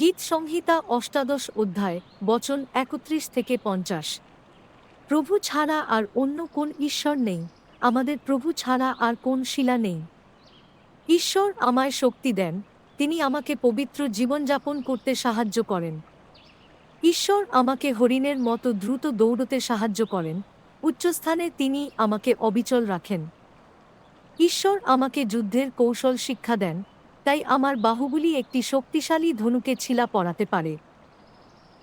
গীত সংহিতা অষ্টাদশ অধ্যায়, বচন একত্রিশ থেকে পঞ্চাশ। প্রভু ছাড়া আর অন্য কোন ঈশ্বর নেই? আমাদের প্রভু ছাড়া আর কোন শিলা নেই? ঈশ্বর আমায় শক্তি দেন, তিনি আমাকে পবিত্র জীবনযাপন করতে সাহায্য করেন। ঈশ্বর আমাকে হরিণের মতো দ্রুত দৌড়তে সাহায্য করেন, উচ্চস্থানে তিনি আমাকে অবিচল রাখেন। ঈশ্বর আমাকে যুদ্ধের কৌশল শিক্ষা দেন তাই আমার বাহুগুলি একটি শক্তিশালী ধনুকে ছিলা পড়াতে পারে।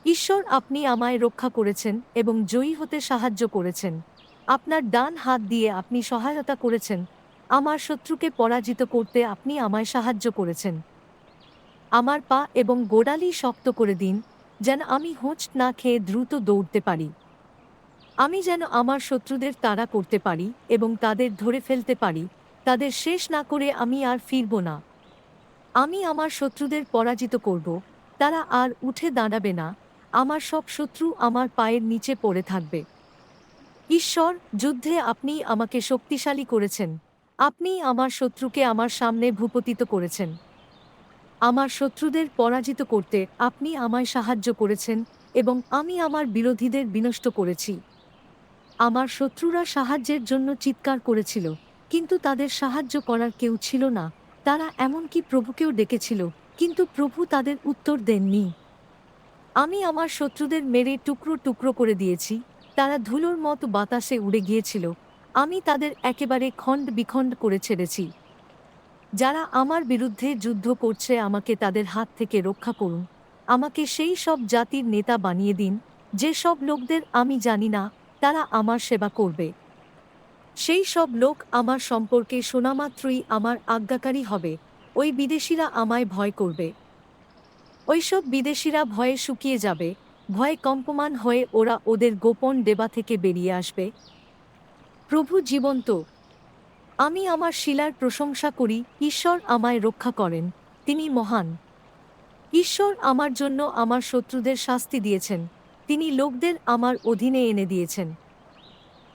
ঈশ্বর, আপনি আমায় রক্ষা করেছেন এবং জয়ী হতে সাহায্য করেছেন। আপনার ডান হাত দিয়ে আপনি সহায়তা করেছেন। আমার শত্রুকে পরাজিত করতে আপনি আমায় সাহায্য করেছেন। আমার পা এবং গোড়ালি শক্ত করে দিন, যেন আমি হোঁচ না খেয়ে দ্রুত দৌড়তে পারি। আমি যেন আমার শত্রুদের তাড়া করতে পারি এবং তাদের ধরে ফেলতে পারি। তাদের শেষ না করে আমি আর ফিরব না। আমি আমার শত্রুদের পরাজিত করব, তারা আর উঠে দাঁড়াবে না, আমার সব শত্রু আমার পায়ের নিচে পড়ে থাকবে। ঈশ্বর, যুদ্ধে আপনি আমাকে শক্তিশালী করেছেন, আপনি আমার শত্রুকে আমার সামনে ভূপতিত করেছেন। আমার শত্রুদের পরাজিত করতে আপনি আমায় সাহায্য করেছেন এবং আমি আমার বিরোধীদের বিনষ্ট করেছি। আমার শত্রুরা সাহায্যের জন্য চিৎকার করেছিল, কিন্তু তাদের সাহায্য করার কেউ ছিল না। তারা এমনকি প্রভুকেও ডেকেছিল, কিন্তু প্রভু তাদের উত্তর দেননি। আমি আমার শত্রুদের মেরে টুকরো টুকরো করে দিয়েছি, তারা ধুলোর মতো বাতাসে উড়ে গিয়েছিল, আমি তাদের একেবারে খণ্ড বিখণ্ড করে ছেড়েছি। যারা আমার বিরুদ্ধে যুদ্ধ করছে আমাকে তাদের হাত থেকে রক্ষা করুন, আমাকে সেই সব জাতির নেতা বানিয়ে দিন যে সব লোকদের আমি জানি না, তারা আমার সেবা করবে। সেই সব লোক আমার সম্পর্কে শোনামাত্রই আমার আজ্ঞাকারী হবে। ওই বিদেশিরা আমায় ভয় করবে। ওইসব বিদেশিরা ভয়ে শুকিয়ে যাবে। ভয়ে কম্পমান হয়ে ওরা ওদের গোপন দেবা থেকে বেরিয়ে আসবে। প্রভু জীবন্ত, আমি আমার শিলার প্রশংসা করি, ঈশ্বর আমায় রক্ষা করেন, তিনি মহান। ঈশ্বর আমার জন্য আমার শত্রুদের শাস্তি দিয়েছেন, তিনি লোকদের আমার অধীনে এনে দিয়েছেন।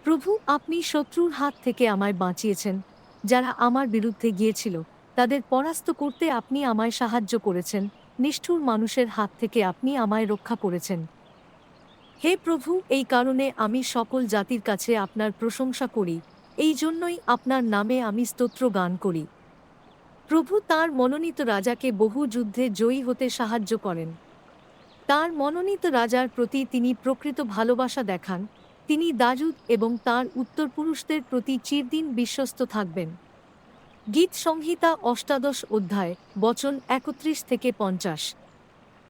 প্রভু, আপনি শত্রুর হাত থেকে আমায় বাঁচিয়েছেন। যারা আমার বিরুদ্ধে গিয়েছিল, তাদের পরাস্ত করতে আপনি আমায় সাহায্য করেছেন। নিষ্ঠুর মানুষের হাত থেকে আপনি আমায় রক্ষা করেছেন। হে প্রভু, এই কারণে আমি সকল জাতির কাছে আপনার প্রশংসা করি। এই জন্যই আপনার নামে আমি স্তোত্র গান করি। প্রভু, তার মনোনীত রাজাকে বহু যুদ্ধে জয়ী হতে সাহায্য করেন। তার মনোনীত রাজার প্রতি তিনি প্রকৃত ভালোবাসা দেখান। তিনি দাজুদ এবং তার উত্তরপুরুষদের প্রতি চিরদিন বিশ্বস্ত থাকবেন। গীত সংহিতা অষ্টাদশ অধ্যায়, বচন একত্রিশ থেকে পঞ্চাশ।